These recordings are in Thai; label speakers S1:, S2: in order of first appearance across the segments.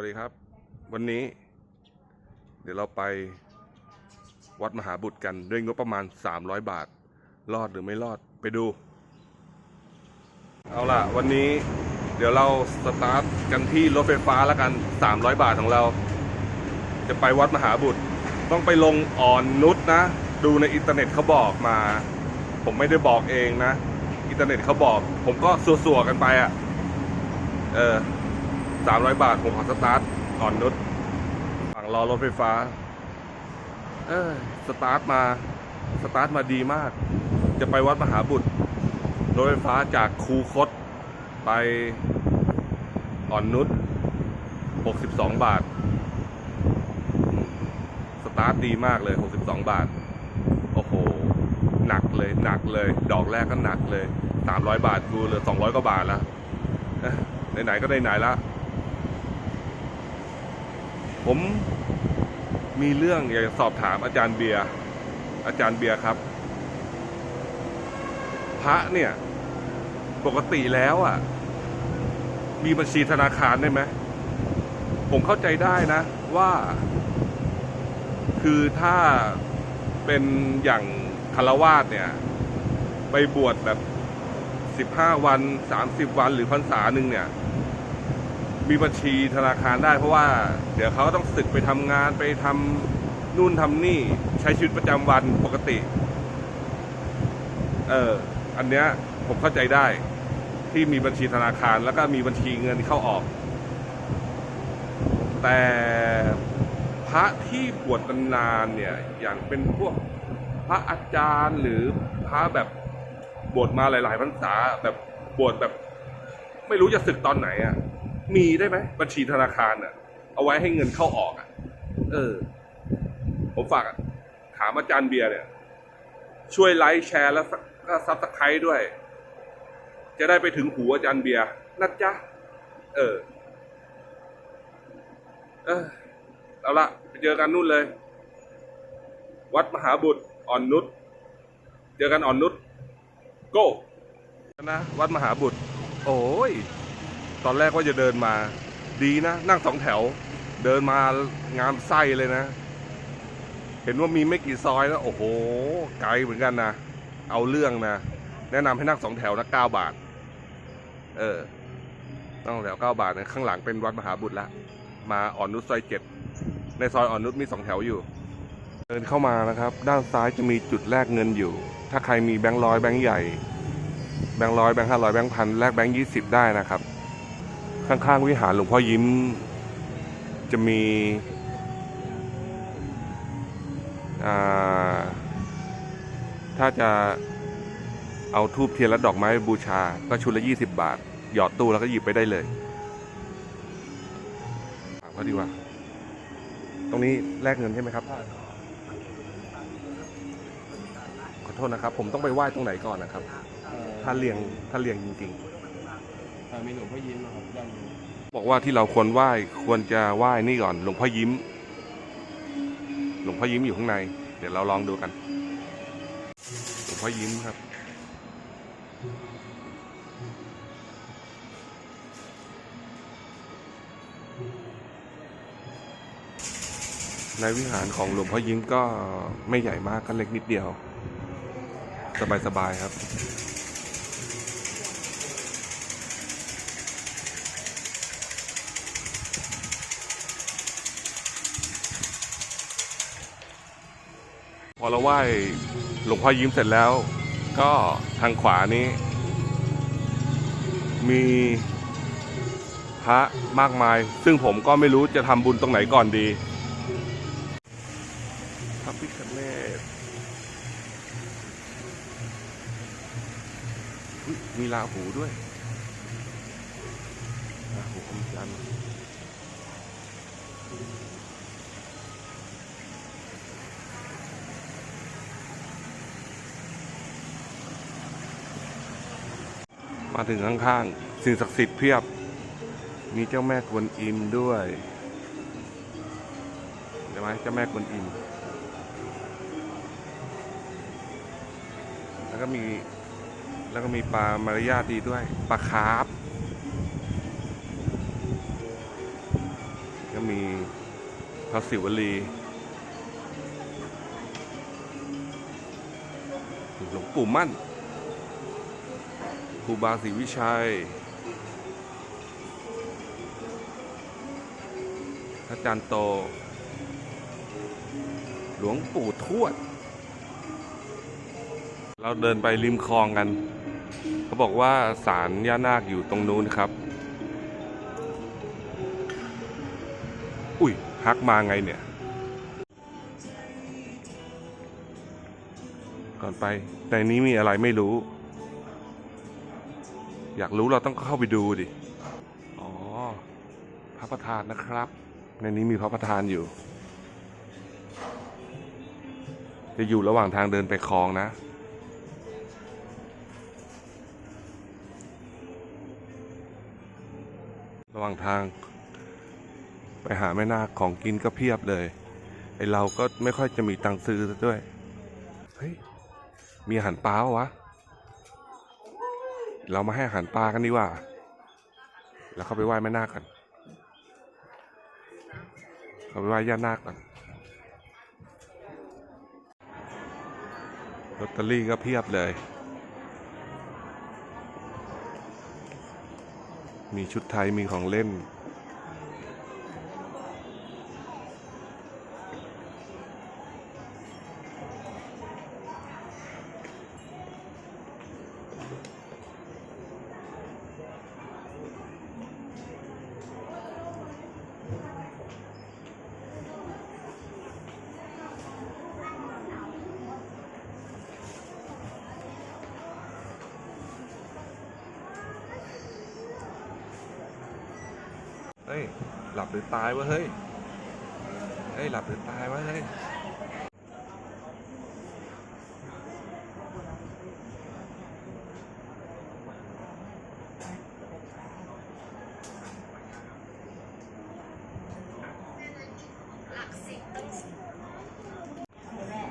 S1: วัสดีครับ วันนี้ เดี๋ยวเราไปวัดมหาบุตรกันด้วยงบประมาณ 300 บาท รอดหรือไม่รอดไปดู เอาล่ะ วันนี้เดี๋ยวเราสตาร์ทกันที่รถไฟฟ้าแล้วกัน 300 บาทของเรา จะไปวัดมหาบุตร ต้องไปลงอ่อนนุชนะ ดูในอินเทอร์เน็ตเขาบอกมา ผมไม่ได้บอกเองนะ อินเทอร์เน็ตเขาบอก ผมก็สัวๆกันไปอะ่ะ เออ สามร้อยบาท ผมขอสตาร์ทอ่อนนุชฝั่งรอรถไฟฟ้า เออสตาร์ทมา สตาร์ทมาดีมาก จะไปวัดมหาบุตร รถไฟฟ้าจากคูคตไปอ่อนนุช62 บาท สตาร์ทดีมากเลย 62 บาท โอ้โห หนักเลย หนักเลย ดอกแรกก็หนักเลย 300 บาทกูเหลือ 200 กว่าบาทแล้วไหนๆก็ได้ไหนละ ผมมีเรื่องอยากจะสอบถามอาจารย์เบียร์อาจารย์เบียร์ครับ พระเนี่ย ปกติแล้วอะ มีบัญชีธนาคารได้ไหมผมเข้าใจได้นะว่า คือถ้าเป็นอย่างคารวาสเนี่ย ไปบวชแบบสิบห้าวันสามสิบวันหรือพรรษาหนึ่งเนี่ย มีบัญชีธนาคารได้เพราะว่า เดี๋ยวเขาต้องศึกไปทำงานไปทำนู่นทำนี่ใช้ชีวิตประจำวันปกติ เอออันเนี้ยผมเข้าใจได้ ที่มีบัญชีธนาคารแล้วก็มีบัญชีเงินเข้าออก แต่พระที่บวชนานเนี่ย อย่างเป็นพวกพระอาจารย์หรือพระแบบบวชมาหลาย ๆ พรรษาแบบบวชแบบ ไม่รู้จะศึกตอนไหนอะ มีได้ไหมบัญชีธนาคารอะ เอาไว้ให้เงินเข้าออกอะ เออ ผมฝากถามอาจารย์เบียร์เนี่ย ช่วยไลค์แชร์แล้วก็ซับสไครต์ด้วย จะได้ไปถึงหูอาจารย์เบียร์นะจ๊ะ เออ เออเอาละไปเจอกันนู่นเลย วัดมหาบุตรอ่อนนุชเจอกันอ่อนนุชโก้นะวัดมหาบุตร โอ้ย ตอนแรกว่าจะเดินมา ดีนะ นั่งสองแถว เดินมางามไส้เลยนะ เห็นว่ามีไม่กี่ซอยแล้ว โอ้โห ไกลเหมือนกันนะ เอาเรื่องนะ แนะนำให้นั่งสองแถวนะเก้าบาท เออ นั่งสองแถวเก้าบาทนะข้างหลังเป็นวัดมหาบุตรละ มาอ่อนนุชซอยเจ็ด ในซอยอ่อนนุชมีสองแถวอยู่ เดินเข้ามานะครับ ด้านซ้ายจะมีจุดแลกเงินอยู่ ถ้าใครมีแบงค์ร้อยแบงค์ใหญ่ แบงค์ร้อยแบงค์ห้าร้อยแบงค์พันแลกแบงค์ยี่สิบได้นะครับ ข้างๆวิหารหลวงพ่อยิ้ม จะมีถ้าจะเอาทูบเทียนและดอกไม้บูชา ก็ชุดละยี่สิบบาท หยอดตู้แล้วก็หยิบไปได้เลยถามเขาดีกว่า ตรงนี้แลกเงินใช่ไหมครับ ขอโทษนะครับ ผมต้องไปไหว้ตรงไหนก่อนนะครับ ถ้าเรียงถ้าเรียงจริง
S2: อ่า มีหลวงพ่อยิ้มนะครับด้านนี้
S1: บอกว่าที่เราควรไหว้ควรจะไหว้นี่ก่อน หลวงพ่อยิ้ม หลวงพ่อยิ้มอยู่ข้างใน เดี๋ยวเราลองดูกัน หลวงพ่อยิ้มครับ ในวิหารของหลวงพ่อยิ้มก็ไม่ใหญ่มากก็เล็กนิดเดียว สบายๆครับ พอเราไหว้หลวงพ่อยิ้มเสร็จแล้ว ก็ทางขวานี้ มีพระมากมาย ซึ่งผมก็ไม่รู้จะทำบุญตรงไหนก่อนดีพระพิฆเนศมีลาหูด้วยลาหูอมจันทร์ มาถึงข้างๆสิ่งศักดิ์สิทธิ์เพียบ มีเจ้าแม่กวนอิมด้วยเห็นไหมเจ้าแม่กวนอิมแล้วก็มีแล้วก็มีปลามารยาทดีด้วยปลาคาร์ฟพระศิวลีหลวงปู่มั่น รูบาศรีวิชัย พระอาจารโต หลวงปู่ทวด เราเดินไปริมคลองกัน เขาบอกว่าศาลย่านาคอยู่ตรงนู้นครับ อุ้ยฮักมาไงเนี่ย ก่อนไปในนี้มีอะไรไม่รู้ อยากรู้เราต้องเข้าไปดูดิ อ๋อ พระประธานนะครับ ในนี้มีพระประธานอยู่ จะอยู่ระหว่างทางเดินไปคลองนะ ระหว่างทาง ไปหาแม่นาคของกินก็เพียบเลย ไอเราก็ไม่ค่อยจะมีตังค์ซื้อซะด้วย เฮ้ย มีอาหารปลาวะวะ เรามาให้อาหารปลากันดีกว่า แล้วเข้าไปไหว้แม่นาคกัน เข้าไปไหว้ย่านาคกันลอตเตอรี่ก็เพียบเลย มีชุดไทยมีของเล่น เฮ้ย หลับหรือตายวะเฮ้ย เฮ้ย หลับหรือตายวะเฮ้ย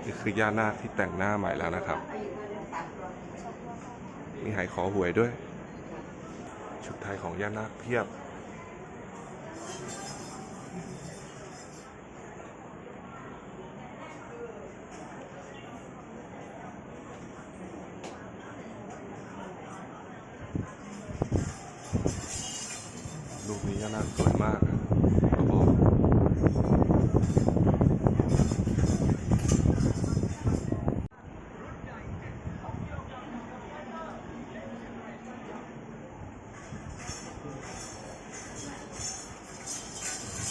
S1: นี่คือย่านาคที่แต่งหน้าใหม่แล้วนะครับ มีหายขอหวยด้วย ชุดไทยของย่านาคเพียบ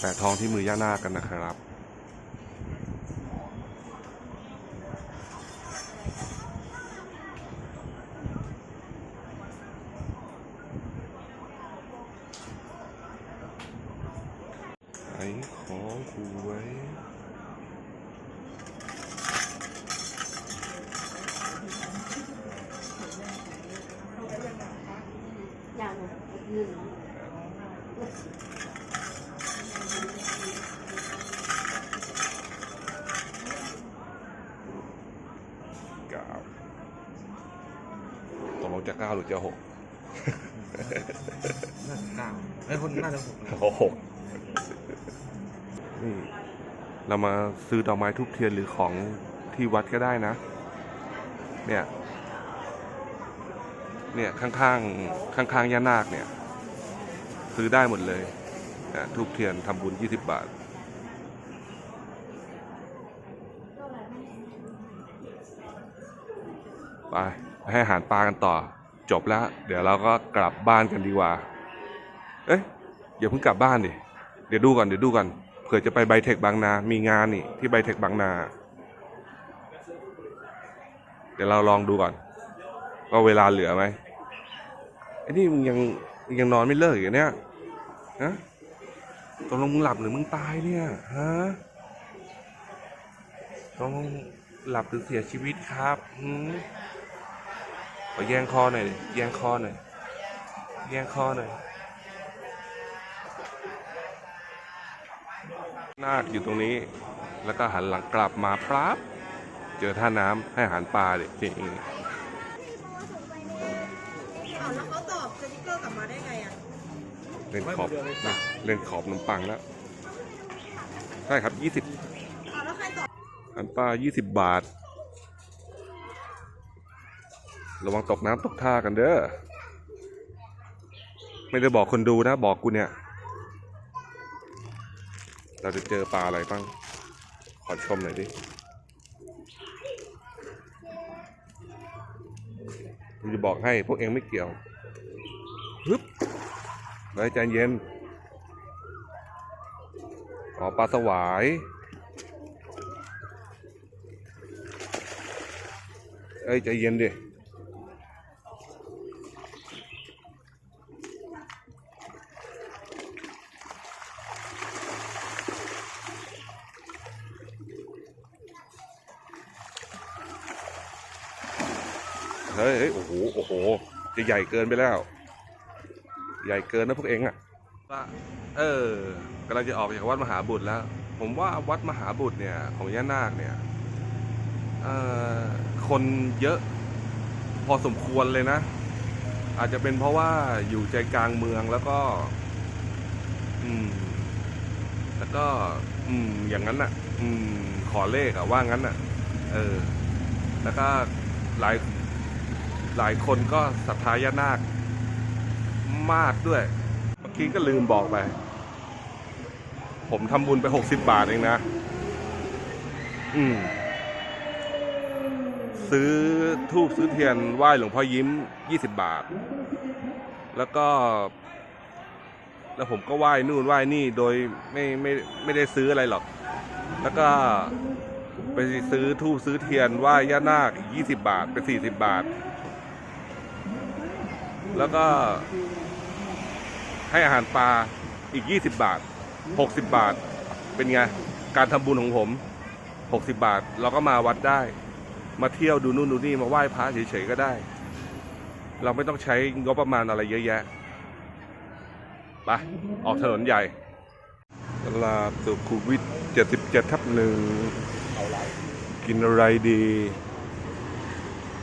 S1: แปะทองที่มือย่านาคกันนะครับ ไอ้ของหวย
S3: อย่างหนึ่ง
S1: เก้าตกลง จะเก้าหรือจะหก
S2: น่าจะเก้าไอ้ยคนน่าจะหกนะ
S1: โอ้โหนี่ เรามาซื้อดอกไม้ทุกเทียนหรือของที่วัดก็ได้นะ เนี่ย เนี่ยข้างๆข้างๆย่านาคเนี่ย ซื้อได้หมดเลยนะทุกเทียนทำบุญ20บาทไป ให้อาหารปลากันต่อ จบแล้ว เดี๋ยวเราก็กลับบ้านกันดีกว่า เอ๊ะอย่าเพิ่งกลับบ้านดิ เดี๋ยวดูก่อนเดี๋ยวดูก่อนเผื่อจะไปไบเทคบางนา มีงานนี่ที่ไบเทคบางนา เดี๋ยวเราลองดูก่อน ว่าเวลาเหลือไหมไอ้นี่มึงยังมึงยังนอนไม่เลิกอีกเหรอเนี่ยฮะตกลงมึงหลับหรือมึงตายเนี่ยฮะตกลงหลับหรือเสียชีวิตครับหื ขอแย่งคอหน่อยดิแย่งคอหน่อยแย่งคอหน่อยนาคอยู่ตรงนี้ แล้วก็หันหลังกลับมาปั๊บเจอท่าน้ำให้อาหารปลาดิจริง
S3: อ้าวแล้วเขาตอบสติ๊กเกอร์กลับมาได้ไงอะ
S1: เล่นขอบเล่นขอบขนมปังแล้ว ใช่ครับยี่สิบ
S3: เอาแล้วใครตอบ
S1: อันป้ายี่สิบบาท ระวังตกน้ำตกท่ากันเด้อ ไม่ได้บอกคนดูนะ บอกกูเนี่ย เราจะเจอปลาอะไรบ้าง ขอชมหน่อยดิ กูจะบอกให้พวกเองไม่เกี่ยวฮึบไว้ใจเย็น อ๋อปลาสวายเอ้ยใจเย็นดิ เฮ้ยโอ้โหโอ้โหจะใหญ่เกินไปแล้ว ใหญ่เกินนะพวกเองอะว่าเออกำลังจะออกจากวัดมหาบุตรแล้ว ผมว่าวัดมหาบุตรเนี่ย ของย่านาคเนี่ยคนเยอะพอสมควรเลยนะ อาจจะเป็นเพราะว่าอยู่ใจกลางเมืองแล้วก็ อืม แล้วก็ อืม อย่างนั้นน่ะ อืม ขอเลขอะว่างั้นน่ะ เออ แล้วก็หลาย หลายคนก็ศรัทธายานาคมากด้วย เมื่อกี้ก็ลืมบอกไป ผมทำบุญไปหกสิบบาทเองนะ อืม ซื้อทูบซื้อเทียนไหว้หลวงพ่อยิ้มยี่สิบบาท แล้วก็ แล้วผมก็ไหว้นู่นไหว้นี่โดยไม่ไม่ไม่ได้ซื้ออะไรหรอก แล้วก็ไปซื้อทูบซื้อเทียนไหว้ย่านาคอีกยี่สิบบาท เป็นสี่สิบบาท แล้วก็ ให้อาหารปลาอีกยี่สิบาทหกสิบาท เป็นไง การทำบุญของผมหกสิบบาท เราก็มาวัดได้ มาเที่ยวดูนู่นดูนี่มาไหว้พระเฉยๆก็ได้ เราไม่ต้องใช้งบประมาณอะไรเยอะแยะไปออกถนนใหญ่ตลาดสุขุมวิท77ทับหนึ่งกินอะไรดี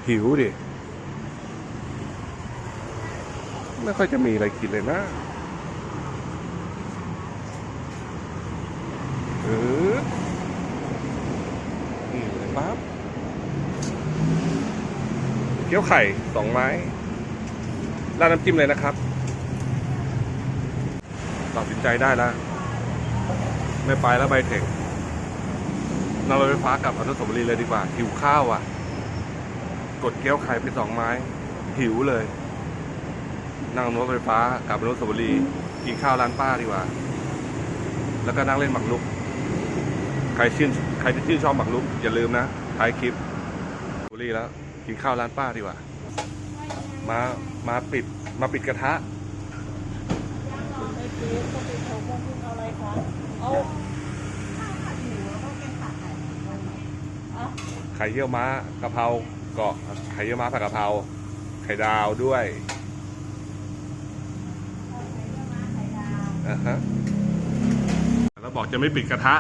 S1: หิวดิ ไม่ค่อยจะมีอะไรกินเลยนะเออนี่เลยปั๊บเกี๊ยวไข่สองไม้ราดน้ำจิ้มเลยนะครับตัดสินใจได้แล้ว ไม่ไปแล้วไปเทคนั่งรถไฟฟ้ากับอนุสาวรีย์เลยดีกว่า หิวข้าวอะ กดเกี๊ยวไข่ไปสองไม้ หิวเลย นั่งรถไฟฟ้ากลับอนุสาวรีกินข้าวร้านป้าดีกว่า แล้วก็นั่งเล่นหมากรุก ใครชื่นใครที่ชื่นชอบหมากรุกอย่าลืมนะท้ายคลิปบุรีแล้ว กินข้าวร้านป้าดีกว่า มามาปิดมาปิดกระทะ
S3: ไข่เอาไข่เยี่
S1: ยวม้ากะเพราเกาะไข่เยี่ยวม้าผัดกะเพราไข่ดาวด้วย อ่าฮะแล้วบอกจะไม่ปิดกระทะ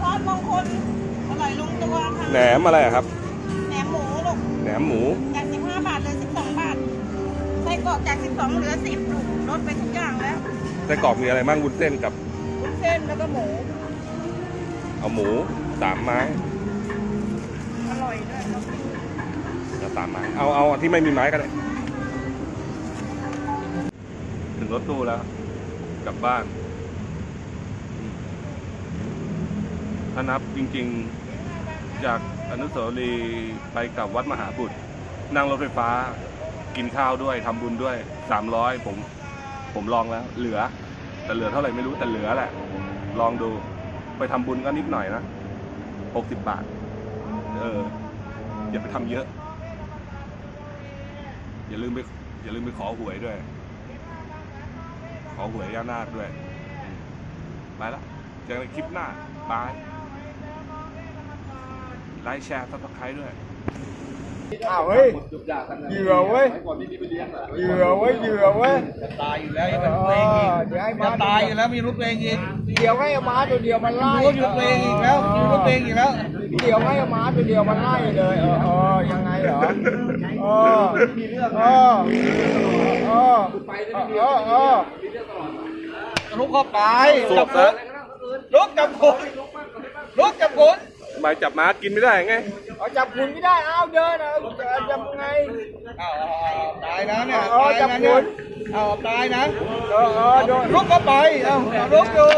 S3: ทอดมงคลอร่อยลงตัวค่ะ
S1: แหนมอะไรอะครับ
S3: แหนมหมูลูก
S1: แหนมหมู
S3: จาก15บาทเหลือ12บาทไส้กรอกจาก12เหลือ10ลูกลดไปทุกอย่างแล้ว
S1: ไส้กรอกมีอะไรบ้างวุ้นเส้นกับ
S3: วุ้นเส้นแล้วก็หมู
S1: เอาหมูสามไม้
S3: อร่อยด้วยแล้วก็
S1: เอาสามไม้ เอาเอาที่ไม่มีไม้ก็ได้ ถึงรถตู้แล้ว กลับบ้าน ถ้านับจริง ๆ จากอนุสาวรีย์ไปกลับวัดมหาบุตร นั่งรถไฟฟ้ากินข้าวด้วยทำบุญด้วยสามร้อยผมผมลองแล้ว เหลือ แต่เหลือเท่าไหร่ไม่รู้แต่เหลือแหละ ลองดูไปทำบุญก็นิดหน่อยนะหกสิบบาท เออ อย่าไปทำเยอะ อย่าลืมไปอย่าลืมไปขอหวยด้วย ขอหวยย่านาคด้วย ไปละเจอกันในคลิปหน้า บาย ลค์แชร์ซับสไครต์ด้วย
S4: อ้าวเฮ้ยเหยื่อเว้ยเหยื่อเว้ยเหยื่อเว้ย
S2: ตายอยู่แล้วยังเป็นลูกเองอีก
S4: เดี๋ยวให้
S2: จะ
S4: มา
S2: ตายอยู่แล้วมีลูกเองอีก
S4: เดี๋ยวให้ม้าตัวเดียวมันไล่
S2: มีลูกเองอีกแล้วมีลูกเองอีกแล้ว
S4: เดี๋ยวให้ม้าตัวเดียวมันไล่เลยเออเออยังไงเหรอเออเออเออเออเออ
S2: ลุกเข้าไป
S1: สวบซะ
S2: ลุกจับคนลุกจับคน
S1: ทำไมจับม้ากินไม่ได้ไง
S4: เอาจับคุณไม่ได้เอาเดินเอาจับไง
S2: อ้าวตายนะเนี่ย
S4: เออ
S2: ตาย
S4: จับ
S2: นะ
S4: ค
S2: เนี่ย
S4: น
S2: อ้าวตายนะ
S4: เออเออโดน
S2: ลุกเข้าไปเอ้าลุกอยู่